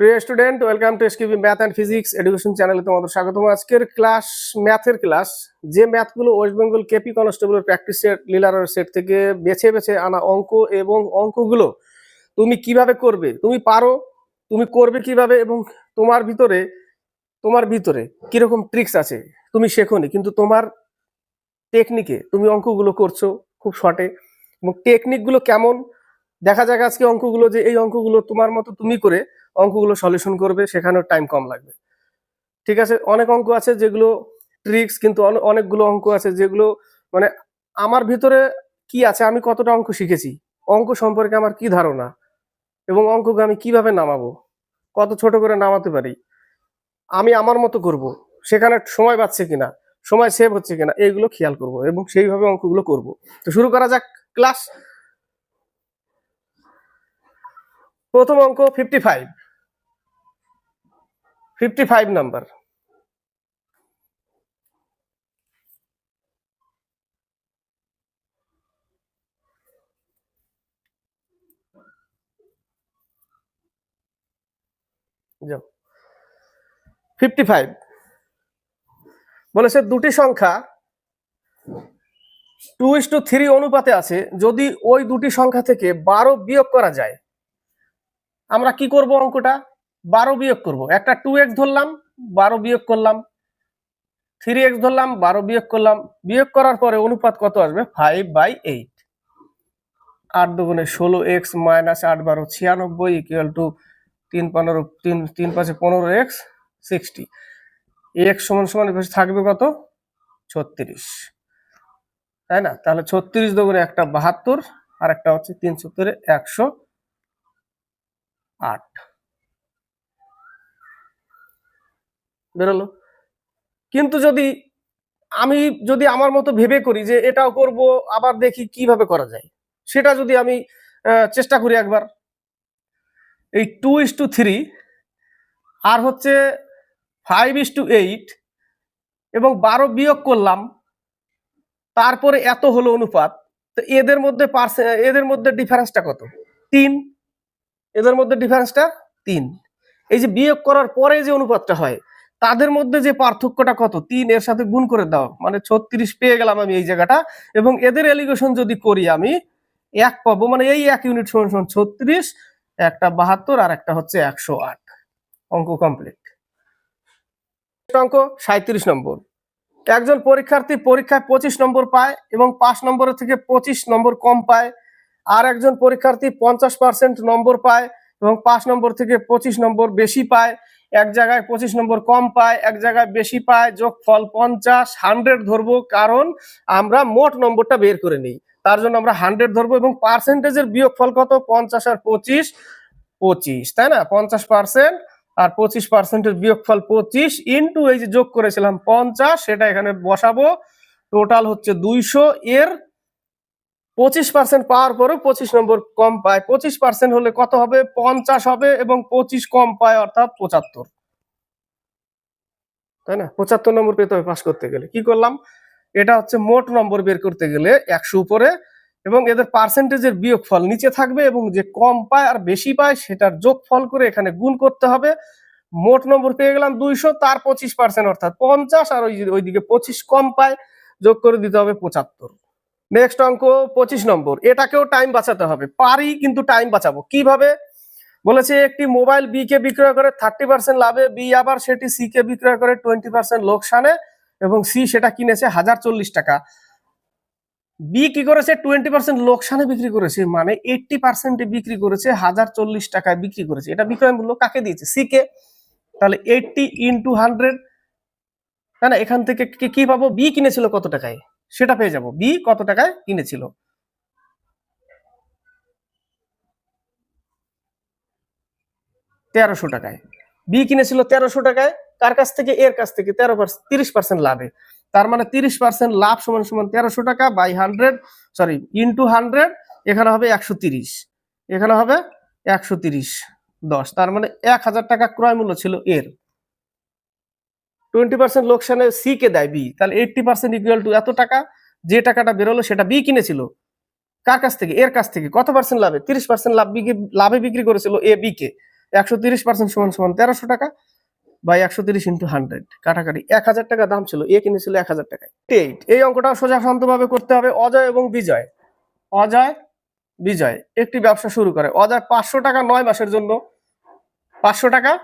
প্রিয় student welcome to SKB math and physics education চ্যানেলে তোমাদের স্বাগতম। আজকের ক্লাস ম্যাথের ক্লাস যে ম্যাথগুলো ওয়েস্ট বেঙ্গল কেপি কনস্টেবলের প্র্যাকটিস সেট লিলারের সেট থেকে বেছে বেছে আনা অঙ্ক এবং অঙ্কগুলো তুমি কীভাবে করবে? তুমি পারো, তুমি করবে কীভাবে এবং তোমার ভিতরে তোমার ভিতরে কীরকম ট্রিক্স আছে, তুমি শেখোনি, কিন্তু তোমার টেকনিকে তুমি অঙ্কগুলো করছ খুব শর্টে এবং টেকনিকগুলো কেমন দেখা যাক আজকে অঙ্কগুলো যে এই অঙ্কগুলো তোমার মতো তুমি করে অঙ্কগুলো সলিউশন করবে, সেখানেও টাইম কম লাগবে। ঠিক আছে? অনেক অঙ্ক আছে যেগুলো ট্রিক্স কিন্তু অনেকগুলো অঙ্ক আছে যেগুলো মানে আমার ভিতরে কি আছে? আমি কতটা অঙ্ক শিখেছি? অঙ্ক সম্পর্কে আমার কি ধারণা? এবং অঙ্ককে আমি কীভাবে নামাবো? কত ছোট করে নামাতে পারি? আমি আমার মতো করব? সেখানে সময় পাচ্ছে কিনা? সময় সেভ হচ্ছে কিনা? এইগুলো খেয়াল করব এবং সেইভাবে অঙ্কগুলো করব। তো শুরু করা যাক। ক্লাস প্রথম অঙ্ক fifty five fifty five number fifty five বলেছে দুটি সংখ্যা টু ইস টু থ্রি অনুপাতে আছে। যদি ওই দুটি সংখ্যা থেকে বারো বিয়োগ করা যায় আমরা কি করব অঙ্কটা? বারো বিয়োগ করব। একটা টু এক্স ধরলাম, বারো বিয়োগ করলাম থ্রি এক্স ধরলাম, বারো বিয়োগ করলাম। বিয়োগ করার পরে অনুপাত কত আসবে? ফাইভ বাই এইট আট দুগুণে ষোলো এক্স মাইনাস আট বারো ছিয়ানব্বই ইকুয়াল টু তিন পনেরো, তিন তিন পাঁচে পনেরো এক্স সিক্সটি এক্স সমান সমান থাকবে কত? ছত্রিশ। তাই না? তাহলে ছত্রিশ দুগুণে একটা বাহাত্তর আর একটা হচ্ছে তিন সত্তরে একশো আট। বেরোলো। কিন্তু যদি আমি যদি আমার মতো ভেবে করি যে এটাও করব, আবার দেখি কীভাবে করা যায়, সেটা যদি আমি চেষ্টা করি একবার। এই টু ইস টু থ্রি আর হচ্ছে ফাইভ ইস টু এইট এবং বারো বিয়োগ করলাম, তারপরে এত হলো অনুপাত, তো এদের মধ্যে পার্সে এদের মধ্যে ডিফারেন্সটা কত? তিন। এদের মধ্যে ডিফারেন্সটা তিন। এই যে বিয়োগ করার পরে যে অনুপাতটা হয়, তাদের মধ্যে যে পার্থক্যটা কত? তিন এর সাথে গুণ করে দাও মানে ছত্রিশ পেয়ে গেলাম আমি এই জায়গাটা, এবং এদের এলিগেশন যদি করি আমি, এক পাবো মানে এই এক ইউনিট সমান সমান ছত্রিশ, একটা বাহাত্তর আর একটা হচ্ছে একশো আট। অঙ্ক কমপ্লিট অঙ্ক সাঁত্রিশ নম্বর। একজন পরীক্ষার্থী পরীক্ষায় পঁচিশ নম্বর পায় এবং পাঁচ নম্বরের থেকে পঁচিশ নম্বর কম পায়। আর একজন পরীক্ষার্থী পঞ্চাশ পার্সেন্ট নম্বর পায় এবং পাঁচ নম্বর থেকে পঁচিশ নম্বর বেশি পায়। এক জায়গায় পঁচিশ নম্বর কম পায়, এক জায়গায় বেশি পায়। যোগফল পঞ্চাশ, হান্ড্রেড ধরবো কারণ আমরা মোট নম্বরটা বের করে নিই। তার জন্য আমরা হান্ড্রেড ধরবো এবং পার্সেন্টেজের বিয়োগফল কত? পঞ্চাশ আর পঁচিশ পঁচিশ, তাই না? পঞ্চাশ পার্সেন্ট আর পঁচিশ পার্সেন্টের বিয়োগফল পঁচিশ ইন্টু এই যে যোগ করেছিলাম পঞ্চাশ, সেটা এখানে বসাবো। টোটাল হচ্ছে দুইশো, এর পঁচিশ পার্সেন্ট পাওয়ার পরেও পঁচিশ নম্বর কম পায়। পঁচিশ পার্সেন্ট হলে কত হবে? পঞ্চাশ হবে এবং পঁচিশ কম পায় অর্থাৎ পঁচাত্তর। তাই না? পঁচাত্তর নম্বর পেতে হবে পাস করতে গেলে। কি করলাম? এটা হচ্ছে মোট নম্বর বের করতে গেলে একশো উপরে এবং এদের পার্সেন্টেজের বিয়োগফল নিচে থাকবে এবং যে কম পায় আর বেশি পায় সেটার যোগফল করে এখানে গুণ করতে হবে। মোট নম্বর পেয়ে গেলাম দুইশো, তার পঁচিশ পার্সেন্ট অর্থাৎ পঞ্চাশ আর ওই ওইদিকে পঁচিশ কম পায় যোগ করে দিতে হবে পঁচাত্তর। নেক্সট অঙ্ক পঁচিশ নম্বর। এটাকেও টাইম বাঁচাতে হবে। পারি, কিন্তু টাইম বাঁচাবো। কীভাবে? বলেছে, একটি মোবাইল বি কে বিক্রয় করে থার্টি পার্সেন্ট লাভে বি আবার সেটি সি কে বিক্রয় করে টোয়েন্টি পার্সেন্ট লোকসানে এবং সি সেটা কিনেছে হাজার চল্লিশ টাকা। বি কি করেছে? টোয়েন্টি পার্সেন্ট লোকসানে বিক্রি করেছে মানে এইটটি পার্সেন্টে বিক্রি করেছে হাজার চল্লিশ টাকায় বিক্রি করেছে। এটা বিক্রয় মূল্য কাকে দিয়েছে? সি কে তাহলে এইটটি ইন্টু হান্ড্রেড না এখান থেকে কি পাবো? বি কিনেছিল কত টাকায়? সেটা পেয়ে যাব। বি কত টাকায় কিনেছিল? তেরোশো টাকায়। বি কিনেছিল তেরোশো টাকায়। কার কাছ থেকে? এর কাছ থেকে। তেরো তিরিশ পার্সেন্ট লাভে। তার মানে তিরিশ পার্সেন্ট লাভ সমান সমান তেরোশো টাকা by hundred sorry into hundred এখানে হবে একশো তিরিশ। এখানে হবে একশো তিরিশ দশ। তার মানে এক হাজার টাকা ক্রয় মূল্য ছিল এর। টোয়েন্টি পার্সেন্ট লোকসানে সি কে দেয় বি তাহলে এইটটি পার্সেন্ট ইকুয়াল টু এত টাকা, যে টাকাটা বেরোলো সেটা বি কিনেছিল। কার কাছ থেকে? এর কাছ থেকে। কত পার্সেন্ট লাভে? তিরিশ পার্সেন্ট লাভ বিক্রি- লাভে বিক্রি করেছিল এ বি কে। একশো তিরিশ পার্সেন্ট সমান সমান তেরোশো টাকা বাই একশো তিরিশ ইন্টু হান্ড্রেড কাটাকাটি এক হাজার টাকা দাম ছিল এ কিনেছিল এক হাজার টাকায়। এইট এই অঙ্কটা সোজা শান্তভাবে করতে হবে, অজয় এবং বিজয়। অজয়, বিজয়। একটি ব্যবসা শুরু করে। অজয় পাঁচশো টাকা নয় মাসের জন্য। পাঁচশো টাকা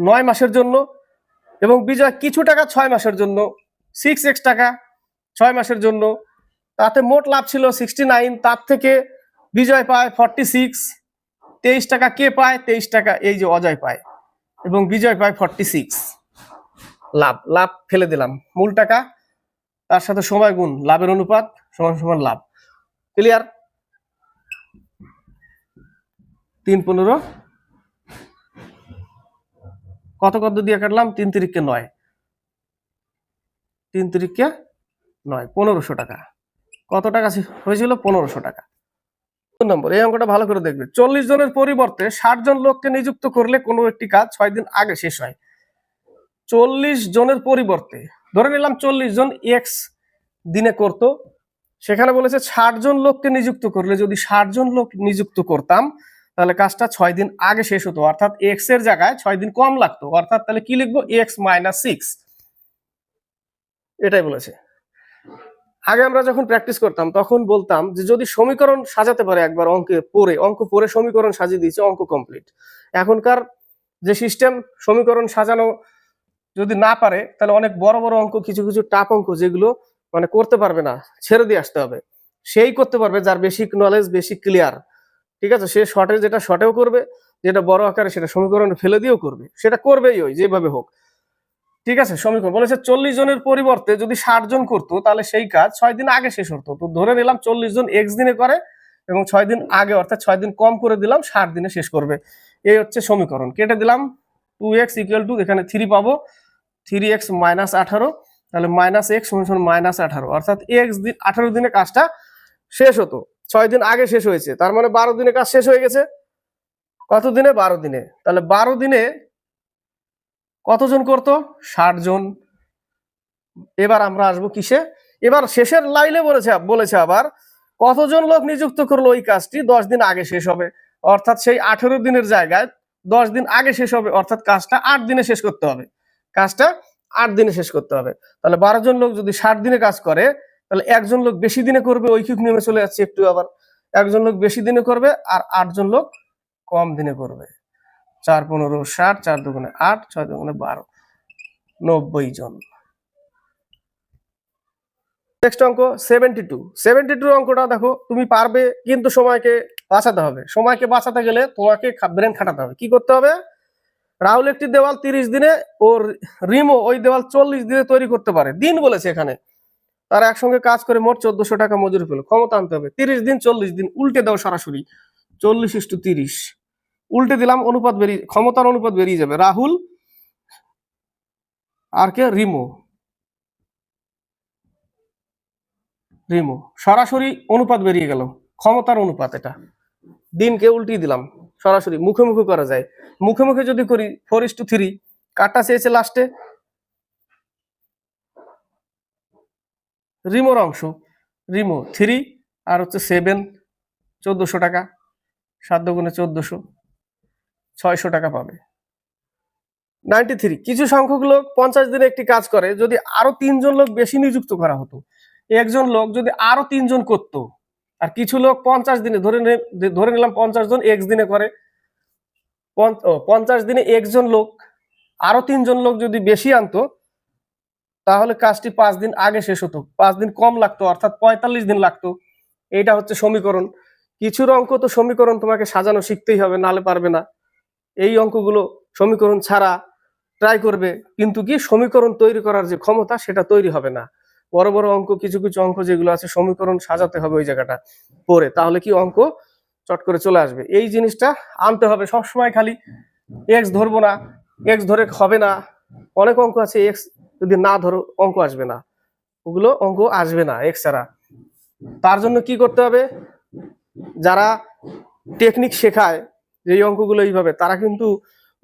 নয় মাসের জন্য এবং বিজয় কিছু টাকা ছয় মাসের জন্য সিক্স এক্স টাকা ছয় মাসের জন্য। তাতে মোট লাভ ছিল সিক্সটি নাইন তার থেকে বিজয় পায় ফর্টি সিক্স তেইশ টাকা কে পায়? তেইশ টাকা এই যে অজয় পায়। এবং বিজয় পায় ফর্টি সিক্স লাভ লাভ ফেলে দিলাম। মূল টাকা, তার সাথে সময় গুণ, লাভের অনুপাত সমান সমান লাভ। ক্লিয়ার তিন পনেরো। কত কত দিয়ে কাটলাম? তিন তিরিখকে নয়। তিন তিরিখকে নয়, পনেরোশো টাকা। কত টাকা হয়েছিল? পনেরোশো টাকা। তিন নম্বর, এই অঙ্কটা ভালো করে দেখবে। চল্লিশ জনের পরিবর্তে ষাট জন লোককে নিযুক্ত করলে কোনো একটি কাজ ছয় দিন আগে শেষ হয়। চল্লিশ জনের পরিবর্তে, ধরে নিলাম চল্লিশ জন এক্স দিনে করতো, সেখানে বলেছে ষাট জন লোককে নিযুক্ত করলে যদি ষাট জন লোক নিযুক্ত করতাম তাহলে কাজটা ছয় দিন আগে শেষ হতো। অর্থাৎ এক্সের জায়গায় ছয় দিন কম লাগতো। অর্থাৎ তাহলে কি লিখব? এক্স মাইনাস সিক্স এটাই বলেছে। আগে আমরা যখন প্র্যাকটিস করতাম, তখন বলতাম যে যদি সমীকরণ সাজাতে পারে একবার অঙ্কে পড়ে, অঙ্ক পড়ে সমীকরণ সাজিয়ে দিয়েছে, অঙ্ক কমপ্লিট এখনকার যে সিস্টেম সমীকরণ সাজানো যদি না পারে, তাহলে অনেক বড় বড় অঙ্ক, কিছু কিছু টাপ অঙ্ক যেগুলো মানে করতে পারবে না, ছেড়ে দিয়ে আসতে হবে। সেই করতে পারবে, যার বেসিক নলেজ বেসিক ক্লিয়ার ঠিক আছে? সে শর্টে যেটা শর্টেও করবে, যেটা বড় আকারে সেটা সমীকরণে ফেলে দিয়েও করবে। সেটা করবেই ওই, যেভাবে হোক। ঠিক আছে? সমীকরণ। বলেছে চল্লিশ জনের পরিবর্তে যদি ষাট জন করতো, তাহলে সেই কাজ ছয় দিন আগে শেষ হতো। তো ধরে নিলাম চল্লিশ জন এক্স দিনে করে এবং ছয় দিন আগে, অর্থাৎ ছয় দিন কম করে দিলাম, ষাট দিনে শেষ করবে। এই হচ্ছে সমীকরণ। কেটে দিলাম। টু এক্স ইকুয়াল টু এখানে থ্রি পাবো। থ্রি এক্স মাইনাস আঠারো। তাহলে মাইনাস এক্স মাইনাস আঠারো। অর্থাৎ এক্স দিন আঠারো দিনে কাজটা শেষ হতো। ছয় দিন আগে শেষ হয়েছে। তার মানে বারো দিনে কাজ শেষ হয়ে গেছে। কত দিনে? বারো দিনে। তাহলে বারো দিনে কতজন করতো? ষাট জন। এবার আমরা আসব কিসে? এবার শেষের লাইনে বলেছে বলেছে আবার, কতজন লোক নিযুক্ত করল ওই কাজটি? দশ দিন আগে শেষ হবে। অর্থাৎ সেই আঠেরো দিনের জায়গায় দশ দিন আগে শেষ হবে। অর্থাৎ কাজটা আট দিনে শেষ করতে হবে। কাজটা আট দিনে শেষ করতে হবে। তাহলে বারো জন লোক যদি ষাট দিনে কাজ করে তাহলে একজন লোক বেশি দিনে করবে ঐকিক নিয়মে চলে যাচ্ছে একটু আবার। একজন লোক বেশি দিনে করবে আর আটজন লোক কম দিনে করবে। চার পনেরো, ষাট, চার দুগুণে আট, ছয় দুগুণে বারো, নব্বই জন। নেক্সট অঙ্ক সেভেন্টি টু সেভেন্টি টু অঙ্কটা দেখো, তুমি পারবে কিন্তু সময়কে বাঁচাতে হবে। সময়কে বাঁচাতে গেলে তোমাকে ব্রেন খাটাতে হবে। কি করতে হবে? রাহুল একটি দেওয়াল তিরিশ দিনে ওর রিমো ওই দেওয়াল চল্লিশ দিনে তৈরি করতে পারে। দিন বলেছে এখানে। তারা একসঙ্গে কাজ করে মোট চোদ্দশো টাকা মজুরি পেল। ক্ষমতা আনতে হবে। তিরিশ দিন, চল্লিশ দিন, উল্টে দাও সরাসরি। চল্লিশ ইস্টু তিরিশ। উল্টে দিলাম, অনুপাত বেরিয়ে, ক্ষমতার অনুপাত বেরিয়ে যাবে। রাহুল আর কে? রিমো। রিমো। সরাসরি অনুপাত বেরিয়ে গেল। ক্ষমতার অনুপাত এটা। দিনকে উল্টিয়ে দিলাম, সরাসরি। মুখে মুখে করা যায়। মুখে মুখে যদি করি ফোর ইস টু থ্রি কাটটা চেয়েছে লাস্টে রিমোর অংশ। রিমো থ্রি আর হচ্ছে সেভেন চোদ্দোশো টাকা, সাত গুণে চোদ্দোশো, ছয়শো টাকা পাবে। নাইনটি থ্রি, কিছু সংখ্যক লোক পঞ্চাশ দিনে একটি কাজ করে, যদি আরও তিনজন লোক বেশি নিযুক্ত করা হতো, একজন লোক যদি আরও তিনজন করত, আর কিছু লোক পঞ্চাশ দিনে, ধরে ধরে নিলাম পঞ্চাশ জন এক্স দিনে করে পঞ্চাশ দিনে একজন লোক, আরও তিনজন লোক যদি বেশি আনতো তাহলে কাজটি পাঁচ দিন আগে শেষ হতো। পাঁচ দিন কম লাগতো, অর্থাৎ পঁয়তাল্লিশ দিন লাগতো। এইটা হচ্ছে সমীকরণ। কিছুর অঙ্ক তো সমীকরণ তোমাকে সাজানো শিখতেই হবে, নালে পারবে না। এই অঙ্কগুলো সমীকরণ ছাড়া ট্রাই করবে, কিন্তু কি সমীকরণ তৈরি করার যে ক্ষমতা সেটা তৈরি হবে না। বড় বড় অঙ্ক, কিছু কিছু অঙ্ক যেগুলো আছে, সমীকরণ সাজাতে হবে ওই জায়গাটা পরে। তাহলে কি অঙ্ক চট করে চলে আসবে। এই জিনিসটা আনতে হবে সবসময় খালি। এক্স ধরবো না এক্স ধরে হবে না। অনেক অঙ্ক আছে এক্স যদি না ধরো অঙ্ক আসবে না, ওগুলো অঙ্ক আসবে না এক্স ছাড়া। তার জন্য কি করতে হবে? যারা টেকনিক শেখায়, যে এই অঙ্কগুলো এইভাবে, তারা কিন্তু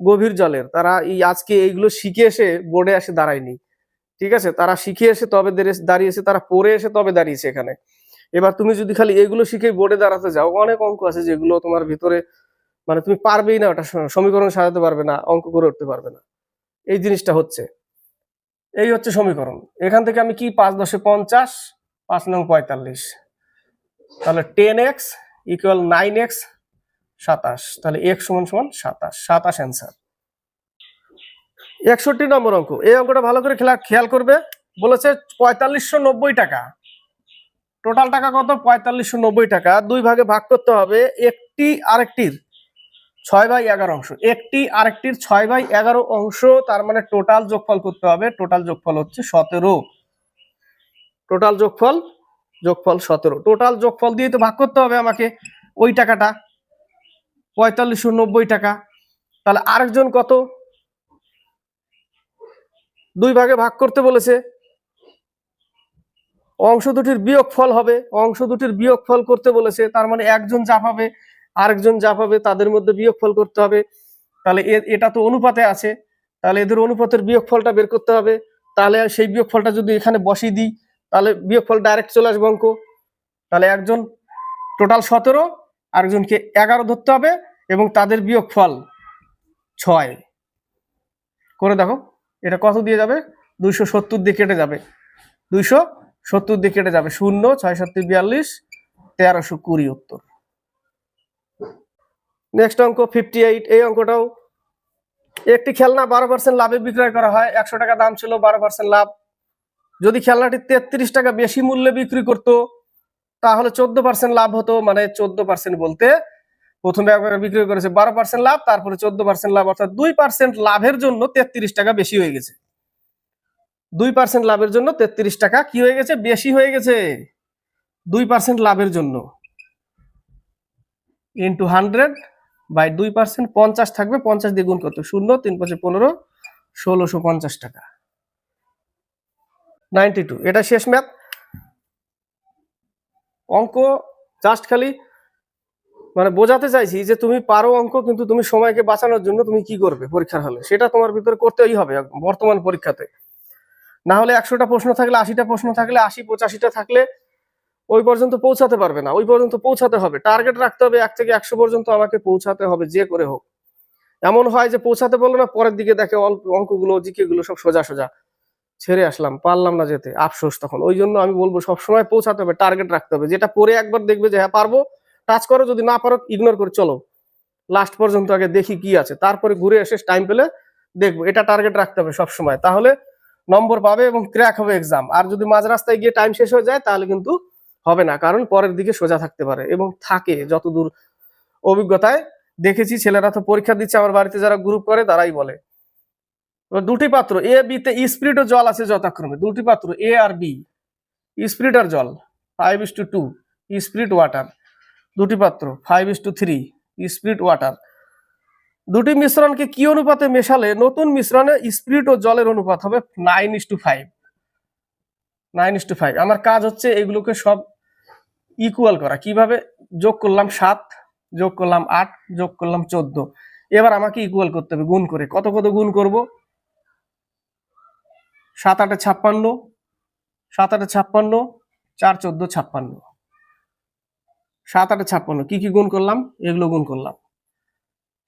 গভীর জলের, তারা এই আজকে এইগুলো শিখে এসে বোর্ডে এসে দাঁড়ায়নি। ঠিক আছে? তারা শিখে এসে তবে দাঁড়িয়েছে তারা পড়ে এসে তবে দাঁড়িয়েছে এখানে। এবার তুমি যদি খালি এগুলো শিখে বোর্ডে দাঁড়াতে যাও, অনেক অঙ্ক আছে যেগুলো তোমার ভিতরে মানে তুমি পারবেই না ওটা সমীকরণ সাজাতে পারবে না, অঙ্ক করে উঠতে পারবে না। এই জিনিসটা হচ্ছে। এই হচ্ছে সমীকরণ। এখান থেকে আমি কি পাঁচ দশে পঞ্চাশ, পাঁচ নং পঁয়তাল্লিশ। তাহলে ten x equal nine x সাতাশ। তাহলে এক সমান সমান সাতাশ। সাতাশ অ্যান্সার একষট্টি নম্বর অঙ্ক। এই অঙ্কটা ভালো করে খেলা খেয়াল করবে। বলেছে পঁয়তাল্লিশশো নব্বই টাকা। টোটাল টাকা কত? পঁয়তাল্লিশশো নব্বই টাকা। দুই ভাগে ভাগ করতে হবে। একটি আরেকটির। ছয় বাই এগারো অংশ। একটি আরেকটির ছয় বাই এগারো অংশ, তার মানে টোটাল যোগফল করতে হবে। টোটাল যোগফল হচ্ছে সতেরো। টোটাল যোগফল যোগফল সতেরো। টোটাল যোগফল দিয়ে তো ভাগ করতে হবে আমাকে। ওই টাকাটা পঁয়তাল্লিশশো নব্বই টাকা। তাহলে আরেকজন কত? দুই ভাগে ভাগ করতে বলেছে। অংশ দুটির বিয়োগ ফল হবে। অংশ দুটির বিয়োগ ফল করতে বলেছে। তার মানে একজন যা পাবে আরেকজন যা পাবে তাদের মধ্যে বিয়োগ ফল করতে হবে। তাহলে এটা তো অনুপাতে আছে। তাহলে এদের অনুপাতের বিয়োগ ফলটা বের করতে হবে। তাহলে সেই বিয়োগ ফলটা যদি এখানে বসিয়ে দিই, তাহলে বিয়োগ ফল ডাইরেক্ট চলে আসবে অঙ্ক। তাহলে একজন টোটাল সতেরো, আরেকজনকে এগারো ধরতে হবে এবং তাদের বিয়োগ ফল ছয়। করে দেখো, এটা কত দিয়ে যাবে? দুইশো সত্তর দিয়ে কেটে যাবে। দুইশো সত্তর দিয়ে কেটে যাবে। শূন্য ছয় সত্তর বিয়াল্লিশ, তেরোশো কুড়ি উত্তর। নেক্সট অঙ্ক ফিফটি এইট এই অঙ্কটাও একটি খেলনা বারো পার্সেন্ট লাভে বিক্রয় করা হয়, একশো টাকা দাম ছিল বারো পার্সেন্ট লাভ। যদি খেলনাটি তেত্রিশ টাকা বেশি মূল্যে বিক্রি করতো, তাহলে চোদ্দ পার্সেন্ট লাভ হতো মানে চোদ্দ পার্সেন্ট বলতে প্রথমে একবার বিক্রি করেছে বারো পার্সেন্ট লাভ, তারপরে চোদ্দ পার্সেন্ট লাভ, অর্থাৎ দুই পার্সেন্ট লাভের জন্য তেত্রিশ টাকা বেশি হয়ে গেছে। দুই পার্সেন্ট লাভের জন্য তেত্রিশ টাকা কি হয়ে গেছে? বেশি হয়ে গেছে। দুই পার্সেন্ট লাভের জন্য। ইন্টু হান্ড্রেড বাই দুই পার্সেন্ট পঞ্চাশ থাকবে, পঞ্চাশ দিয়ে গুণ করতে শূন্য, তিন পাঁচে পনেরো, ষোলোশো পঞ্চাশ টাকা। নাইনটি টু, এটা শেষ ম্যাথ। অঙ্ক জাস্ট খালি মানে বোঝাতে চাইছি যে তুমি পারো অঙ্ক, কিন্তু তুমি সময়কে বাঁচানোর জন্য তুমি কি করবে পরীক্ষার হলে? সেটা তোমার ভিতরে করতেই হবে বর্তমান পরীক্ষাতে। না হলে একশোটা প্রশ্ন থাকলে, আশিটা প্রশ্ন থাকলে, আশি পঁচাশিটা থাকলে ওই পর্যন্ত পৌঁছাতে পারবে না, ওই পর্যন্ত পৌঁছাতে হবে। টার্গেট রাখতে হবে এক থেকে একশো পর্যন্ত আমাকে পৌঁছাতে হবে, যে করে হোক। এমন হয় যে পৌঁছাতে বলল না, পরের দিকে দেখে অল্প অঙ্কগুলো জিকে গুলো সব সোজা সোজা। ছেড়ে আসলাম, পারলাম না যেতে, আফসোস তখন। ওই জন্য আমি বলব, সবসময় পৌঁছাতে হবে টার্গেট রাখতে হবে। যেটা পরে একবার দেখবে যে হ্যাঁ পারব টাচ করো, যদি না পারো ইগনোর করে চলো। লাস্ট পর্যন্ত আগে দেখি কি আছে, তারপরে ঘুরে এসে টাইম পেলে দেখব। এটা টার্গেট রাখতে হবে সবসময়। তাহলে নম্বর পাবে এবং ক্র্যাক হবে এক্সাম আর যদি মাঝ রাস্তায় গিয়ে টাইম শেষ হয়ে যায়, তাহলে কিন্তু হবে না, কারণ পরের দিকে সোজা থাকতে পারে এবং থাকে যতদূর অভিজ্ঞতায়। দেখেছি ছেলেরা তো পরীক্ষা দিচ্ছে আমার বাড়িতে যারা গ্রুপ করে তারাই বলে। দুটি পাত্র এ বি তে স্পিরিট ও জল আছে যথাক্রমে। দুটি পাত্র এ আর বি স্পিরিট আর জল five is to two spirit water দুটি পাত্র five is to three spirit water দুটি মিশ্রণকে কি অনুপাতে মেশালে? নতুন মিশ্রণে স্পিরিট ও জলের অনুপাত হবে nine is to five nine is to five আমার কাজ হচ্ছে এগুলোকে সব ইকুয়াল করা। কীভাবে যোগ করলাম সাত, যোগ করলাম আট, যোগ করলাম চোদ্দ। এবার আমাকে ইকুয়াল করতে হবে, গুণ করে। কত কত গুণ করব? সাত আটে ছাপ্পান্ন, সাত আটে ছাপ্পান্ন, চার চোদ্দ ছাপ্পান্ন। সাত আটে ছাপ্পান্ন, কি কি গুণ করলাম? এগুলো গুণ করলাম।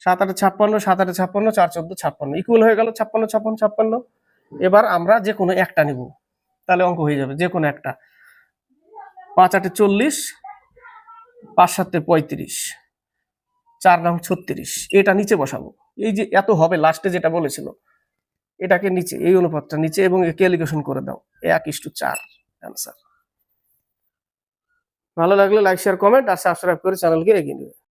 সাত আটে ছাপ্পান্ন, সাত আটে ছাপ্পান্ন, চার চোদ্দ ছাপ্পান্ন। ইকুয়াল হয়ে গেল ছাপ্পান্ন ছাপ্পান্ন ছাপ্পান্ন। এবার আমরা যে কোনো একটা নিব। তাহলে অঙ্ক হয়ে যাবে যে কোনো একটা। পাঁচ আটে চল্লিশ, পাঁচ সাতে পঁয়ত্রিশ, চার নং ছত্রিশ। এটা নিচে বসাবো। এই যে এত হবে লাস্টে যেটা বলেছিল, এটাকে নিচে, এই অনুপাতটা নিচে এবং ক্যালিকুলেশন করে দাও। এক ইস্টু চার, অ্যান্সার। ভালো লাগলে লাইক, শেয়ার, কমেন্ট, আর সাবস্ক্রাইব করে চ্যানেলকে এগিয়ে নেবে